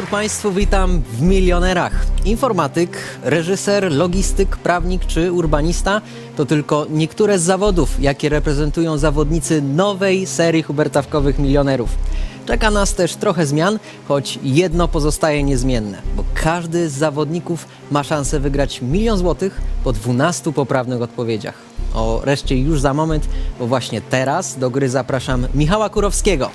Wieczór Państwu, witam w Milionerach. Informatyk, reżyser, logistyk, prawnik czy urbanista to tylko niektóre z zawodów, jakie reprezentują zawodnicy nowej serii hubertawkowych milionerów. Czeka nas też trochę zmian, choć jedno pozostaje niezmienne, bo każdy z zawodników ma szansę wygrać milion złotych po 12 poprawnych odpowiedziach. O reszcie już za moment, bo właśnie teraz do gry zapraszam Michała Kurowskiego.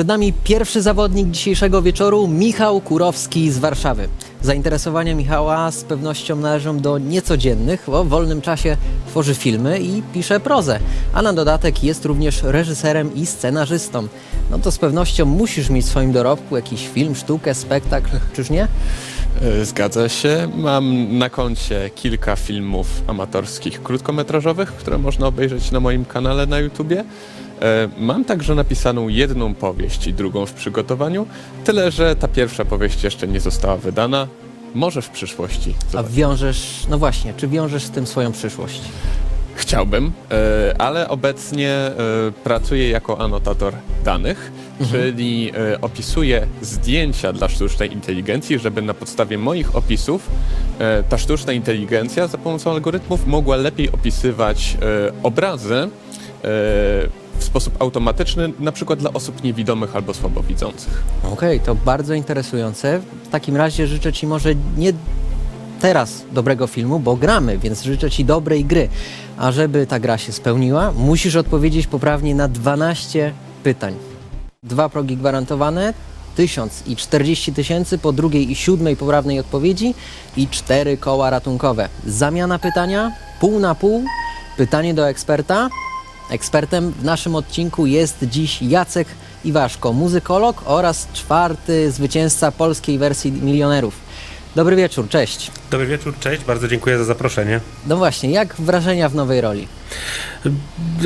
Przed nami pierwszy zawodnik dzisiejszego wieczoru, Michał Kurowski z Warszawy. Zainteresowania Michała z pewnością należą do niecodziennych, bo w wolnym czasie tworzy filmy i pisze prozę, a na dodatek jest również reżyserem i scenarzystą. No to z pewnością musisz mieć w swoim dorobku jakiś film, sztukę, spektakl, czyż nie? E, Zgadza się. Mam na koncie kilka filmów amatorskich, krótkometrażowych, które można obejrzeć na moim kanale na YouTubie. E, Mam także napisaną jedną powieść i drugą w przygotowaniu, tyle że ta pierwsza powieść jeszcze nie została wydana. Może w przyszłości. A Zobacz. wiążesz, no właśnie, czy wiążesz z tym swoją przyszłość? Chciałbym, e, ale obecnie e, pracuję jako anotator danych, czyli e, opisuję zdjęcia dla sztucznej inteligencji, żeby na podstawie moich opisów ta sztuczna inteligencja za pomocą algorytmów mogła lepiej opisywać obrazy w sposób automatyczny, na przykład dla osób niewidomych albo słabowidzących. Okej, to bardzo interesujące. W takim razie życzę Ci może nie teraz dobrego filmu, bo gramy, więc życzę Ci dobrej gry. A żeby ta gra się spełniła, musisz odpowiedzieć poprawnie na 12 pytań. Dwa progi gwarantowane, 1000 i 40 tysięcy po drugiej i siódmej poprawnej odpowiedzi i cztery koła ratunkowe. Zamiana pytania, pół na pół, pytanie do eksperta. Ekspertem w naszym odcinku jest dziś Jacek Iwaszko, muzykolog oraz czwarty zwycięzca polskiej wersji Milionerów. Dobry wieczór, cześć. Dobry wieczór, cześć, bardzo dziękuję za zaproszenie. No właśnie, jak wrażenia w nowej roli?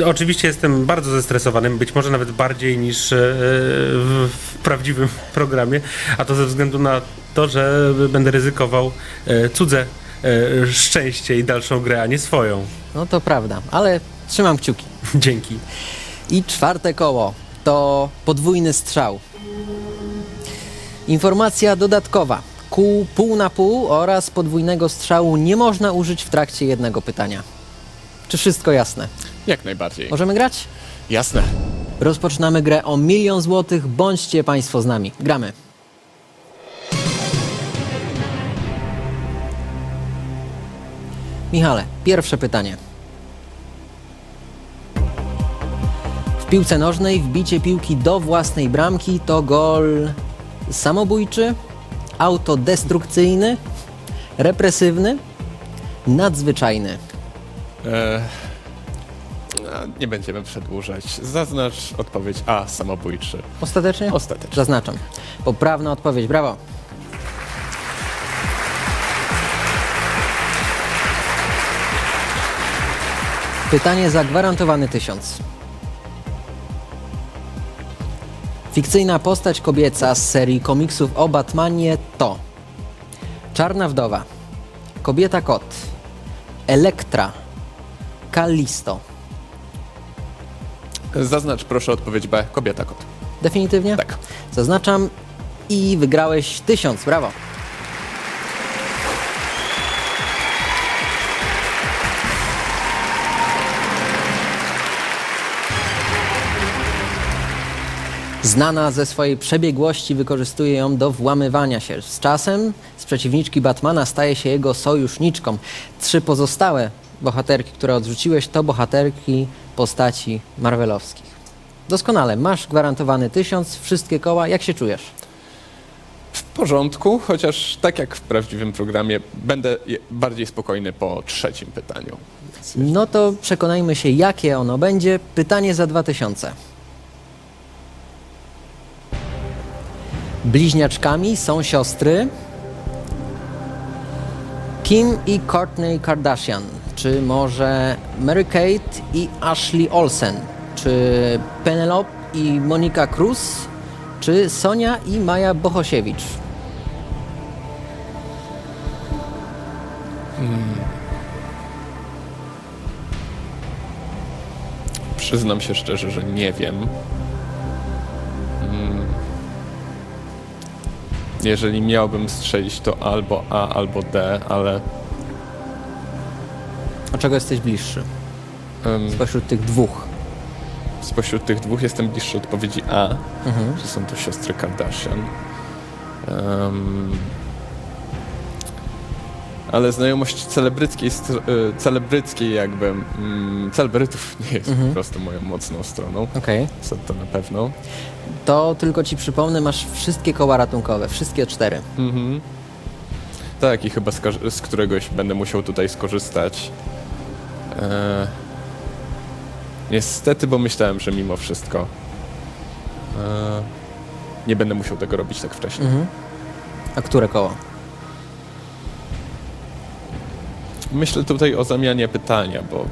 Oczywiście jestem bardzo zestresowany, być może nawet bardziej niż e, w, prawdziwym programie, a to ze względu na to, że będę ryzykował e, cudze e, szczęście i dalszą grę, a nie swoją. No to prawda, ale trzymam kciuki. Dzięki. I czwarte koło to podwójny strzał. Informacja dodatkowa. Kół pół na pół oraz podwójnego strzału nie można użyć w trakcie jednego pytania. Czy wszystko jasne? Jak najbardziej. Możemy grać? Jasne. Rozpoczynamy grę o milion złotych. Bądźcie Państwo z nami. Gramy. Michale, pierwsze pytanie. W piłce nożnej wbicie piłki do własnej bramki to gol samobójczy, autodestrukcyjny, represywny, nadzwyczajny. E, nie będziemy przedłużać. Zaznacz odpowiedź A, samobójczy. Ostatecznie? Ostatecznie. Zaznaczam. Poprawna odpowiedź, brawo. Pytanie za gwarantowany tysiąc. Fikcyjna postać kobieca z serii komiksów o Batmanie to Czarna Wdowa, Kobieta Kot, Elektra, Kallisto. Zaznacz proszę odpowiedź B, kobieta kot. Definitywnie? Tak. Zaznaczam i wygrałeś tysiąc. Brawo. Znana ze swojej przebiegłości wykorzystuje ją do włamywania się. Z czasem z przeciwniczki Batmana staje się jego sojuszniczką. Trzy pozostałe bohaterki, które odrzuciłeś, to bohaterki postaci marvelowskich. Doskonale, masz gwarantowany tysiąc, wszystkie koła. Jak się czujesz? W porządku, chociaż tak jak w prawdziwym programie, będę bardziej spokojny po trzecim pytaniu. No to przekonajmy się, jakie ono będzie. Pytanie za 2000. Bliźniaczkami są siostry Kim i Courtney Kardashian, czy może Mary-Kate i Ashley Olsen, czy Penelope i Monika Cruz, czy Sonia i Maja Bohosiewicz. Przyznam się szczerze, że nie wiem. Jeżeli miałbym strzelić, to albo A, albo D, ale Do czego jesteś bliższy? em, Spośród tych dwóch. spośród tych dwóch jestem bliższy odpowiedzi A, Mhm. że są to siostry Kardashian. Em, ale znajomość celebryckiej, y, celebryckiej jakby, mm, celebrytów nie jest Mhm. po prostu moją mocną stroną, Okej. co to na pewno. To tylko ci przypomnę, masz wszystkie koła ratunkowe, wszystkie cztery. Mhm. Tak, i chyba z, z któregoś będę musiał tutaj skorzystać. E... Niestety, bo myślałem, że mimo wszystko e... nie będę musiał tego robić tak wcześnie. Mhm. A które koło? Myślę tutaj o zamianie pytania, bo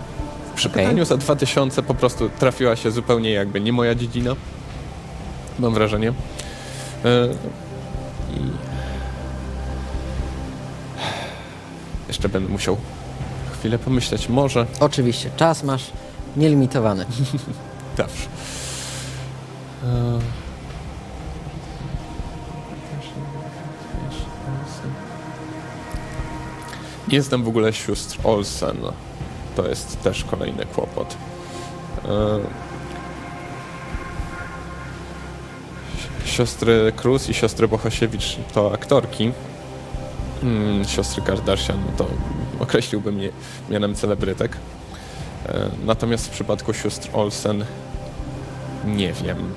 przy Okej. pytaniu za 2000 po prostu trafiła się zupełnie jakby nie moja dziedzina. Mam wrażenie. E, I jeszcze będę musiał chwilę pomyśleć. Może Oczywiście, czas masz nielimitowany. zawsze. Nie znam w ogóle sióstr Olsen. To jest też kolejny kłopot. E, si- Siostry Cruz i siostry Bohosiewicz to aktorki. Mm, Siostry Kardashian to określiłbym je mianem celebrytek. E, Natomiast w przypadku sióstr Olsen nie wiem.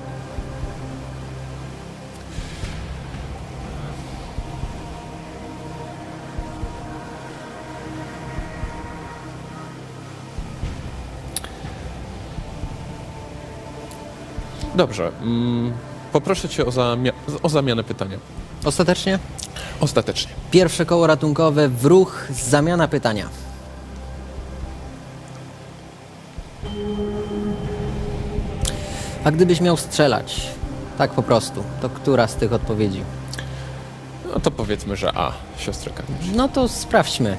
Dobrze. Mm, poproszę Cię o, zamia- o zamianę pytania. Ostatecznie? Ostatecznie. Pierwsze koło ratunkowe w ruch, zamiana pytania. A gdybyś miał strzelać, tak po prostu, to która z tych odpowiedzi? No to powiedzmy, że A. Siostra. No to sprawdźmy.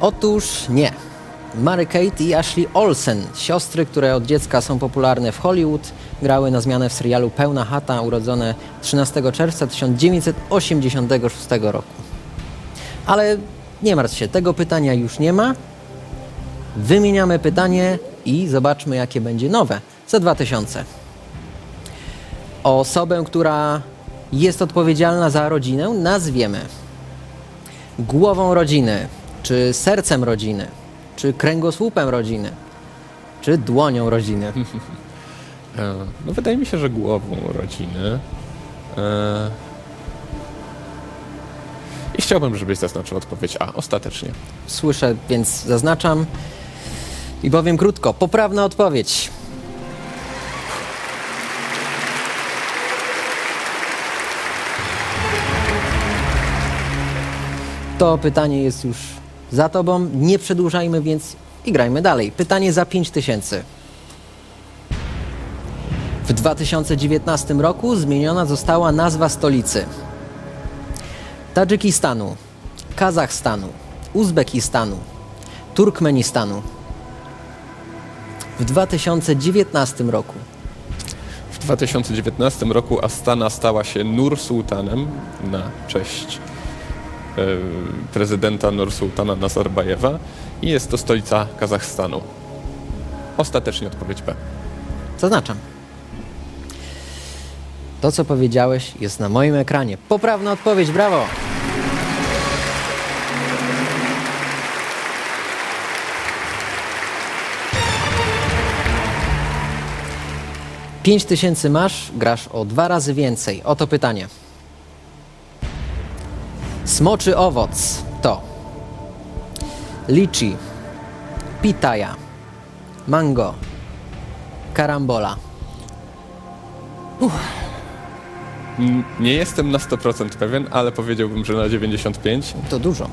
Otóż nie. Mary Kate i Ashley Olsen, siostry, które od dziecka są popularne w Hollywood, grały na zmianę w serialu Pełna Chata, urodzone 13 czerwca 1986 roku. Ale nie martw się, tego pytania już nie ma. Wymieniamy pytanie i zobaczmy, jakie będzie nowe za 2000. Osobę, która jest odpowiedzialna za rodzinę, nazwiemy głową rodziny, czy sercem rodziny, czy kręgosłupem rodziny, czy dłonią rodziny. E, No wydaje mi się, że głową rodziny. E, I chciałbym, żebyś zaznaczył odpowiedź A. Ostatecznie. Słyszę, więc zaznaczam i powiem krótko. Poprawna odpowiedź. To pytanie jest już za tobą. Nie przedłużajmy więc i grajmy dalej. Pytanie za 5000. W 2019 roku zmieniona została nazwa stolicy. Tadżykistanu, Kazachstanu, Uzbekistanu, Turkmenistanu. W 2019 roku. W 2019 roku Astana stała się Nur Sultanem na cześć e, prezydenta Nur Sultana Nazarbajewa i jest to stolica Kazachstanu. Ostatecznie odpowiedź B. Zaznaczam. To, co powiedziałeś, jest na moim ekranie. Poprawna odpowiedź, brawo! Pięć tysięcy masz, grasz o dwa razy więcej. Oto pytanie. Smoczy owoc to liczy, pitaja, mango, karambola. N- Nie jestem na 100% pewien, ale powiedziałbym, że na 95. To dużo.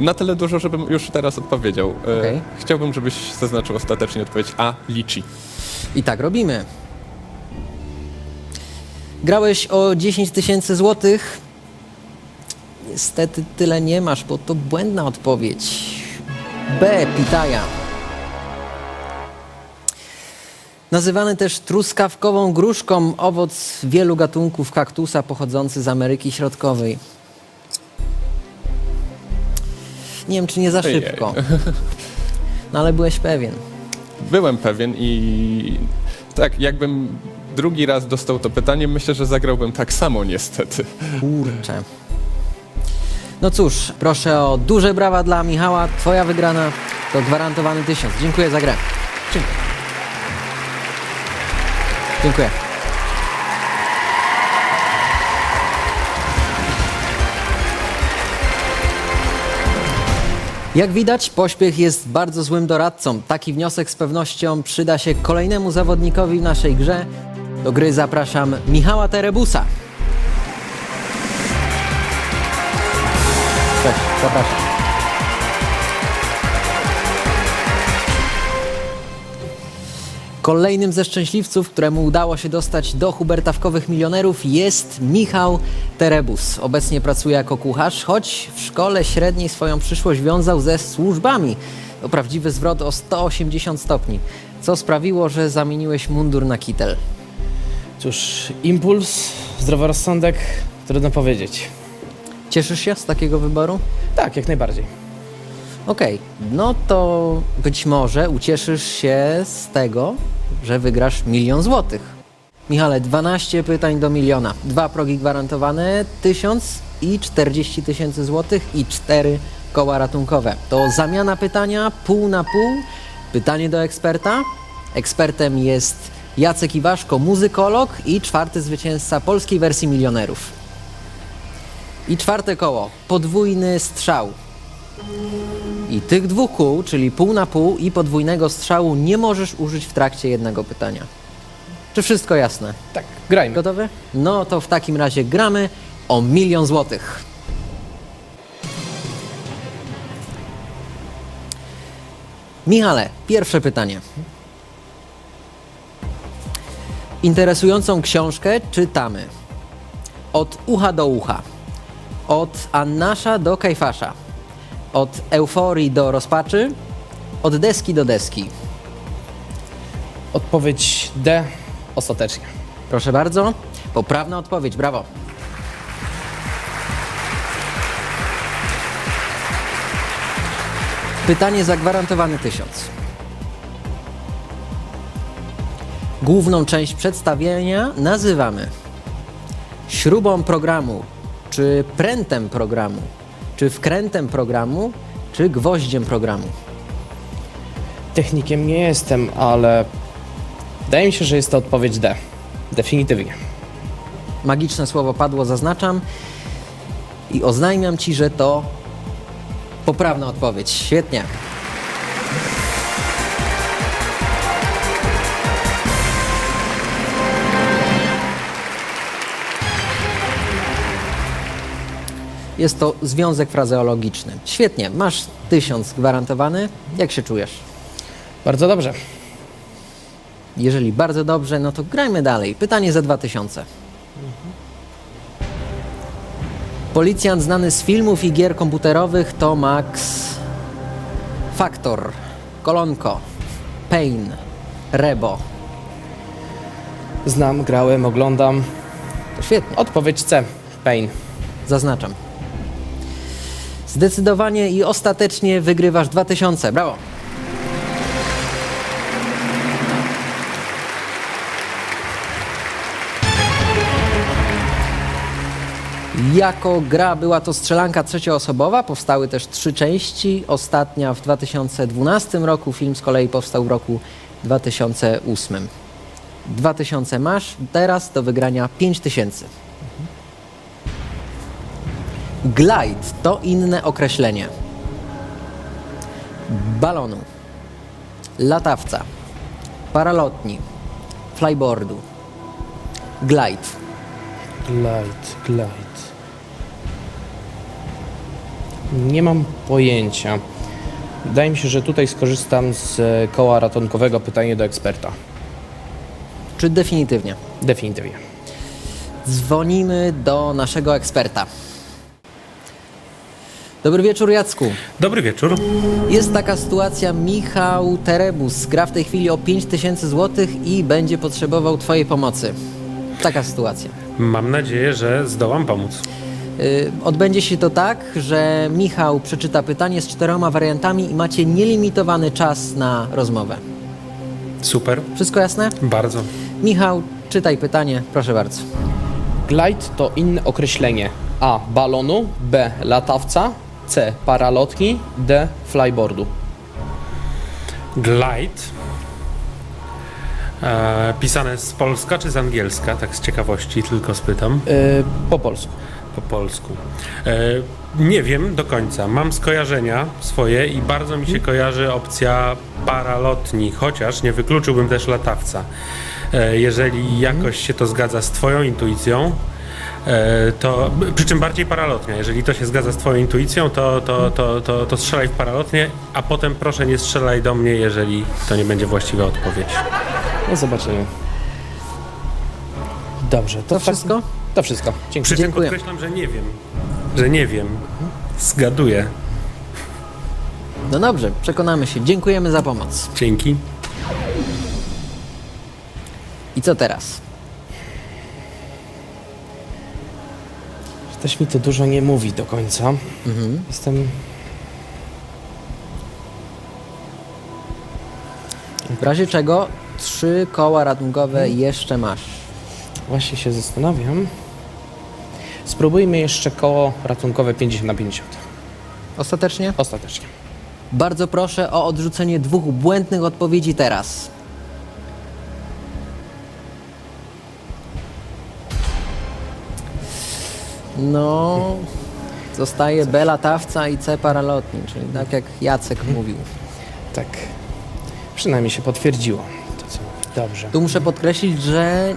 Na tyle dużo, żebym już teraz odpowiedział. E, Okej. Chciałbym, żebyś zaznaczył ostatecznie odpowiedź A. Liczy. I tak robimy. Grałeś o 10 tysięcy złotych. Niestety tyle nie masz, bo to błędna odpowiedź. B. Pitaja. Nazywany też truskawkową gruszką, owoc wielu gatunków kaktusa pochodzący z Ameryki Środkowej. Nie wiem, czy nie za szybko. No ale byłeś pewien. Byłem pewien i tak, jakbym drugi raz dostał to pytanie, myślę, że zagrałbym tak samo niestety. Kurczę. No cóż, proszę o duże brawa dla Michała. Twoja wygrana to gwarantowany tysiąc. Dziękuję za grę. Dziękuję. Dziękuję. Jak widać, pośpiech jest bardzo złym doradcą. Taki wniosek z pewnością przyda się kolejnemu zawodnikowi w naszej grze. Do gry zapraszam Michała Terebusa. Cześć, zapraszam. Kolejnym ze szczęśliwców, któremu udało się dostać do hubertawkowych milionerów jest Michał Terebus. Obecnie pracuje jako kucharz, choć w szkole średniej swoją przyszłość wiązał ze służbami. To prawdziwy zwrot o 180 stopni, co sprawiło, że zamieniłeś mundur na kitel. Cóż, impuls, zdroworozsądek, trudno powiedzieć. Cieszysz się z takiego wyboru? Tak, jak najbardziej. Okej, no to być może ucieszysz się z tego, że wygrasz milion złotych. Michale, 12 pytań do miliona. Dwa progi gwarantowane, 1000 i 40 tysięcy złotych i cztery koła ratunkowe. To zamiana pytania pół na pół. Pytanie do eksperta. Ekspertem jest Jacek Iwaszko, muzykolog i czwarty zwycięzca polskiej wersji milionerów. I czwarte koło, podwójny strzał. I tych dwóch kół, czyli pół na pół i podwójnego strzału nie możesz użyć w trakcie jednego pytania. Czy wszystko jasne? Tak, grajmy. Gotowy? No to w takim razie gramy o milion złotych. Michale, pierwsze pytanie. Interesującą książkę czytamy od ucha do ucha, od Annasza do Kajfasza, od euforii do rozpaczy, od deski do deski. Odpowiedź D ostatecznie. Proszę bardzo. Poprawna odpowiedź, brawo. Pytanie zagwarantowany tysiąc. Główną część przedstawienia nazywamy śrubą programu, czy prętem programu, czy wkrętem programu, czy gwoździem programu. Technikiem nie jestem, ale wydaje mi się, że jest to odpowiedź D. Definitywnie. Magiczne słowo padło, zaznaczam. I oznajmiam ci, że to poprawna odpowiedź. Świetnie. Jest to związek frazeologiczny. Świetnie, masz tysiąc gwarantowany. Jak się czujesz? Bardzo dobrze. Jeżeli bardzo dobrze, no to grajmy dalej. Pytanie za 2000. Policjant znany z filmów i gier komputerowych to Max Factor, Kolonko, Pain, Rebo. Znam, grałem, oglądam. To świetnie, Odpowiedź C. Pain. zaznaczam. Zdecydowanie i ostatecznie wygrywasz 2000. Brawo! Jako gra była to strzelanka trzecioosobowa, powstały też trzy części. Ostatnia w 2012 roku, film z kolei powstał w roku 2008. 2000 masz, teraz do wygrania 5000. Glide to inne określenie balonu, latawca, paralotni, flyboardu. Glide. Glide, glide. Nie mam pojęcia. Wydaje mi się, że tutaj skorzystam z koła ratunkowego pytanie do eksperta. Czy definitywnie? Definitywnie. Dzwonimy do naszego eksperta. Dobry wieczór, Jacku. Dobry wieczór. Jest taka sytuacja, Michał Terebus gra w tej chwili o 5000 zł i będzie potrzebował Twojej pomocy. Taka sytuacja. Mam nadzieję, że zdołam pomóc. Y, Odbędzie się to tak, że Michał przeczyta pytanie z czteroma wariantami i macie nielimitowany czas na rozmowę. Super. Wszystko jasne? Bardzo. Michał, czytaj pytanie, proszę bardzo. Glide to inne określenie A. Balonu, B. Latawca, C. Paralotni, D. Flyboardu. Glide. E, pisane z polska czy z angielska? Tak z ciekawości tylko spytam. Yy, po polsku. Po polsku. E, nie wiem do końca. Mam skojarzenia swoje i bardzo mi się kojarzy opcja paralotni, chociaż nie wykluczyłbym też latawca. E, jeżeli jakoś się to zgadza z Twoją intuicją, e, to przy czym bardziej paralotnia. Jeżeli to się zgadza z Twoją intuicją, to, to, to, to, to strzelaj w paralotnię, a potem proszę nie strzelaj do mnie, jeżeli to nie będzie właściwa odpowiedź. No zobaczymy. Dobrze, to, To w wszystko? To wszystko. Dziękuję. Przy czym Dziękuję. podkreślam, że nie wiem. Że nie wiem. Zgaduję. No dobrze, przekonamy się. Dziękujemy za pomoc. Dzięki. I co teraz? Też mi to dużo nie mówi do końca. Jestem... W razie czego trzy koła ratunkowe jeszcze masz. Właśnie się zastanawiam. Spróbujmy jeszcze koło ratunkowe 50 na 50. Ostatecznie? Ostatecznie. Bardzo proszę o odrzucenie dwóch błędnych odpowiedzi teraz. No, zostaje B latawca i C paralotni, czyli tak jak Jacek mówił. Tak. Przynajmniej się potwierdziło to, co mówi. Dobrze. Tu muszę podkreślić, że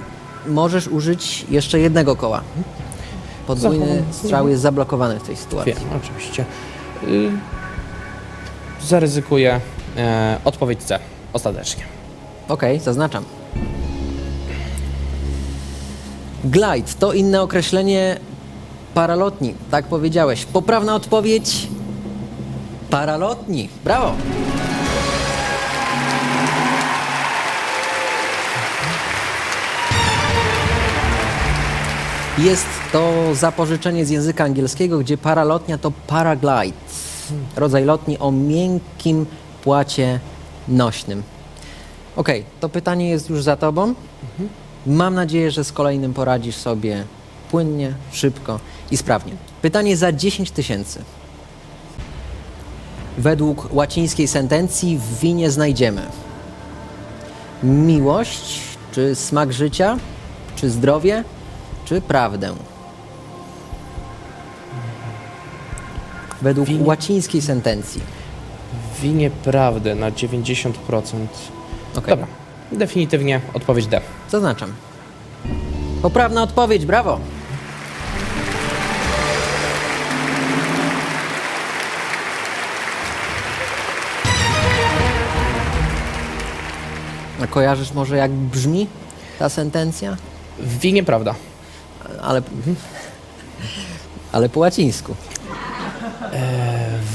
możesz użyć jeszcze jednego koła. Podwójny Zachowam- strzał jest zablokowany w tej sytuacji. Wiem, oczywiście. Y, zaryzykuję e, odpowiedź C. Ostatecznie. Okej, zaznaczam. Glide to inne określenie paralotni, tak powiedziałeś. Poprawna odpowiedź paralotni. Brawo! Jest to zapożyczenie z języka angielskiego, gdzie paralotnia to paraglide. Rodzaj lotni o miękkim płacie nośnym. Okej, to pytanie jest już za tobą. Mam nadzieję, że z kolejnym poradzisz sobie płynnie, szybko i sprawnie. Pytanie za 10 tysięcy. Według łacińskiej sentencji w winie znajdziemy miłość, czy smak życia, czy zdrowie, czy prawdę. Według łacińskiej sentencji. Winie prawdę na 90%. Okej. Dobra. Definitywnie odpowiedź D. Zaznaczam. Poprawna odpowiedź, brawo! Kojarzysz może jak brzmi ta sentencja? W winie prawda. Ale, ale po łacińsku.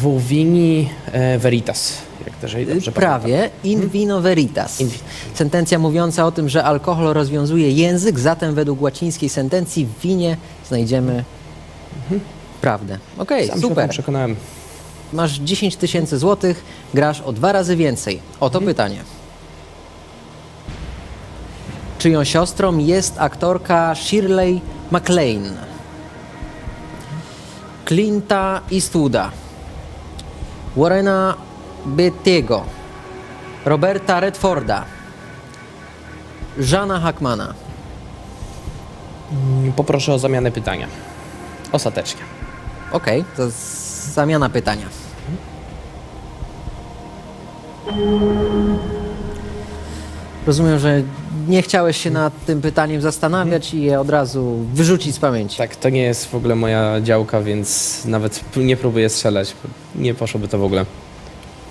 W vini e, veritas. Jak też dobrze pamiętam. Prawie in vino veritas. In. Sentencja mówiąca o tym, że alkohol rozwiązuje język, zatem według łacińskiej sentencji w winie znajdziemy prawdę. Okej, Sam się o tym super. przekonałem. Masz 10 tysięcy złotych, grasz o dwa razy więcej. Oto pytanie. Czyją siostrą jest aktorka Shirley MacLaine? Clint'a Eastwooda, Warrena Beatty'ego, Roberta Redforda, Żana Hackmana. Poproszę o zamianę pytania. Ostatecznie. Okej, to z- zamiana pytania. Rozumiem, że nie chciałeś się nad tym pytaniem zastanawiać i je od razu wyrzucić z pamięci. Tak, to nie jest w ogóle moja działka, więc nawet nie próbuję strzelać. Nie poszłoby to w ogóle.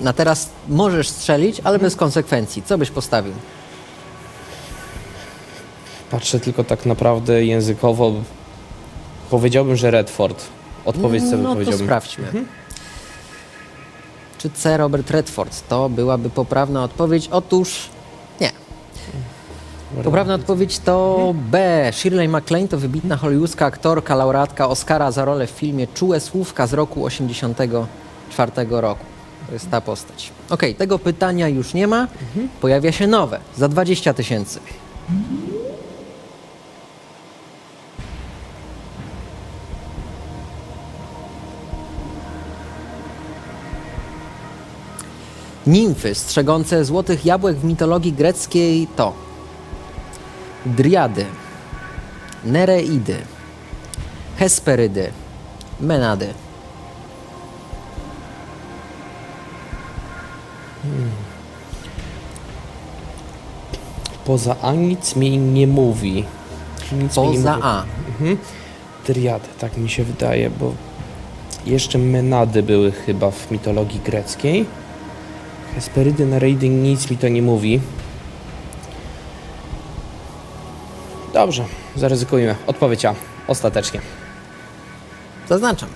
Na teraz możesz strzelić, ale bez konsekwencji. Co byś postawił? Patrzę tylko tak naprawdę językowo. Powiedziałbym, że Redford. Odpowiedź sobie No to powiedziałbym. sprawdźmy. czy C. Robert Redford? To byłaby poprawna odpowiedź. Otóż. Poprawna odpowiedź to B. Shirley MacLaine to wybitna hollywoodzka aktorka, laureatka Oscara za rolę w filmie Czułe Słówka z roku 84 roku. To jest ta postać. Okej, tego pytania już nie ma. Pojawia się nowe, za 20 tysięcy. Nimfy strzegące złotych jabłek w mitologii greckiej to Driady, Nereidy, Hesperydy, Menady. Poza A nic mi nie mówi. Nic mi nie Poza mówi. A. Triady, tak mi się wydaje, bo jeszcze Menady były chyba w mitologii greckiej. Hesperydy, Nereidy, nic mi to nie mówi. Dobrze, zaryzykujmy. Odpowiedź A. Ostatecznie. Zaznaczam.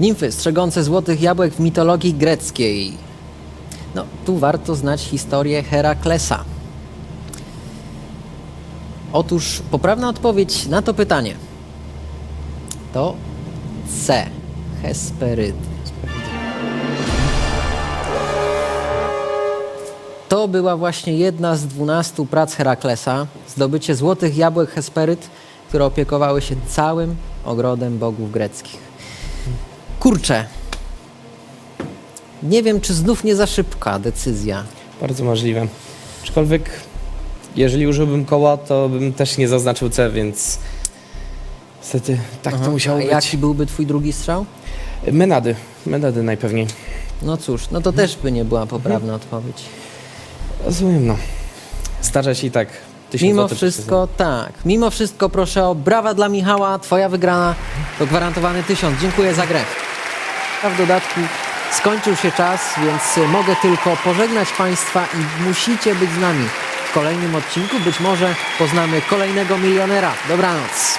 Nimfy strzegące złotych jabłek w mitologii greckiej. No, tu warto znać historię Heraklesa. Otóż poprawna odpowiedź na to pytanie to C. Hesperydy. To była właśnie jedna z dwunastu prac Heraklesa, zdobycie złotych jabłek Hesperyd, które opiekowały się całym ogrodem bogów greckich. Kurczę, nie wiem, czy znów nie za szybka decyzja. Bardzo możliwe. Aczkolwiek, jeżeli użyłbym koła, to bym też nie zaznaczył C, więc niestety tak to musiało A być. jaki byłby twój drugi strzał? Menady. Menady najpewniej. No cóż, no to też by nie była poprawna odpowiedź. Rozumiem, no. Zdarza się i tak. Tysiąc Mimo złotych wszystko, tak. Mimo wszystko proszę o brawa dla Michała. Twoja wygrana to gwarantowany tysiąc. Dziękuję za grę. A w dodatku skończył się czas, więc mogę tylko pożegnać Państwa i musicie być z nami w kolejnym odcinku. Być może poznamy kolejnego milionera. Dobranoc.